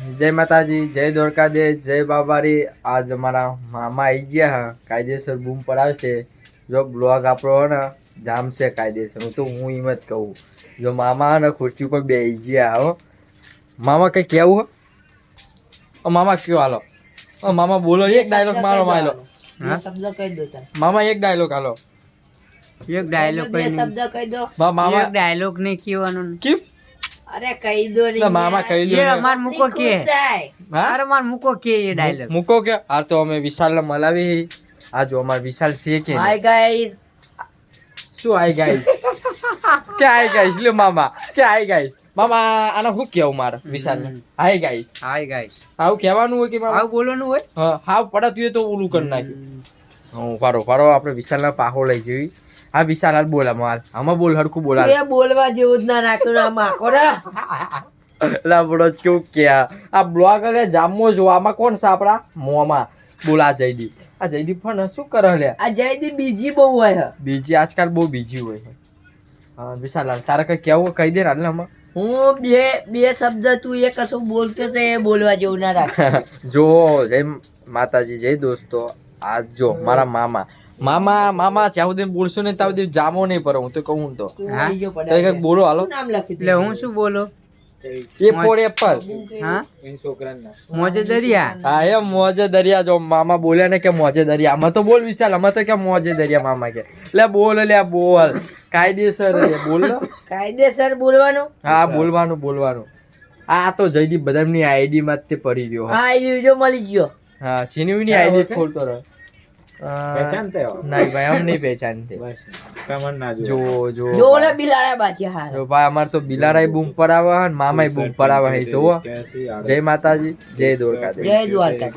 જય માતાજી જય દ્વારકાધીશ જય બાબારી. આજ અમારા મામા આવી ગયા હા કાયદેસર બૂમ પડાવશે. જો બ્લોગ આપણો ને જામશે કાયદેસર. હું તો હું એમ જ કહું. જો મામા ને ખુરશી ઉપર બેસી ગયા હો. મામા કંઈ કેવું હો? મામા કયો હાલો? મામા બોલો એક ડાયલોગ મારો માયલો. શબ્દ કહી દો મામા એક ડાયલોગ હાલો. એક ડાયલોગ કઈ શબ્દ કહી દો. મામા ડાયલોગ નહીં કહેવાનો. કેમ? અરે કહી દો ને મામા કહી દો એ અમાર મૂકો કે. હા? અરે માર મૂકો કે એ ડાયલોગ મૂકો કે? આ તો અમે વિશાલને મલાવી. આ જો અમાર વિશાલ છે કે હાય ગાઈસ શું હાય ગાઈસ કે હાય ગાઈસ લે મામા. કે હાય ગાઈસ મામા આને શું કેવું મારે Vishal hi guys hi guys આવું કહેવાનું હોય કે મામા? આવું બોલવાનું હોય? હા હાવ પડત હોય તો ઓલું કરી નાખ્યું. હું ફારો ફારો આપણે વિશાલના પાહો લઈ જઈ. હા વિશાલ હાલ બોલા માલ. આમાં બોલ હરખું બોલા એ બોલવા જેવું જ ના રાખ્યું ના રા. એટલે બડો કેવું કે આ આ બ્લોગ અલે જામો જો આમાં કોણ સાપડા મોમાં. બોલ આ જયદીપ. આ જયદીપ પણ શું કરે લે? આ જયદીપ બીજી બહુ હોય. બીજી આજકાલ બહુ બીજી હોય હા વિશાલ હાલ તારે કઈ કેવું કહી દે ને આમાં. હું બે બે શબ્દ તું એ કશું બોલતો તો એ બોલવા જેવું ના રાખ. જો જય માતાજી જય દોસ્તો. આ જો મારા મામા. મામા મામા જ્યાં સુધી બોલશો ને ત્યાં સુધી જામો નહીં પર હું તો કહું તો. હા? કંઈક બોલો હાલો. નામ લખી એટલે હું શું બોલો? એ ફોર એપલ હા? મોજે દરિયા. હા એ મોજે દરિયા જો મામા બોલ્યા ને કે મોજે દરિયા. આમાં તો બોલ વિચાર આમાં તો કે મોજે દરિયા મામા કે. લે બોલ લે બોલ. કાયદેસર રે બોલ. કાયદેસર બોલવાનું? હા બોલવાનું બોલવાનું. આ તો જયદીપ બધાની આઈડી માં જ તે પડી ગયો. હા આઈડી જો મળી ગયો. હા ચીનવીની આઈડી ખોલતો રહે નહીં ભાઈ અમ નહીં ના જો જો જો ઓલા બિલાડા બાજી હારા. જો ભાઈ અમાર તો બિલારાય બૂમ પડાવે હે મામાય બૂમ પડાવે હે તો જય માતાજી જય દ્વારકાધીશ. જય દ્વારકા